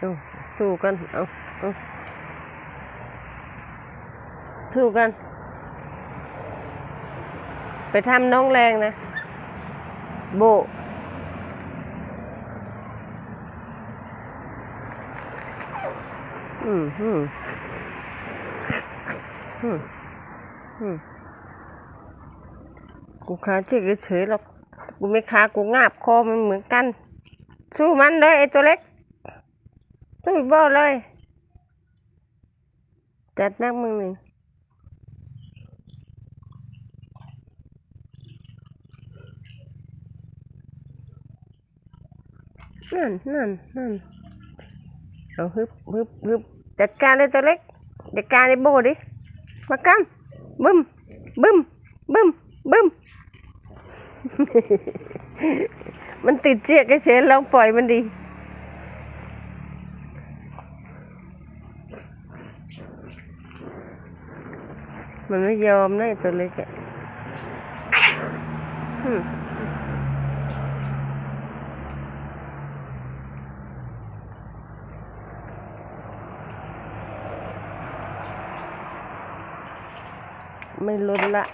สู้สู้กัน เอาเอาสู้กัน ไปทำน้องแรงนะ โบอืมอืมอืมอืมกูขาเจ๊กเฉยๆหรอก กูไม่ขากูงาบคอมันเหมือนกัน สู้มันเลยไอ้ตัวเล็ก สู้อีกบ่เลย จัดนักมึงหนึ่งนั่นนั่นนั่นเอาฮึบฮึบฮึบจัดการเลยตัวเล็ก จัดการไอ้โบดิมากันบึ้มบึ้มบึ้มบึ้มมันติดเจียกเฉยๆลองปล่อยมันดี มันไม่ยอมนะตัวเล็กอะไม่ลดละ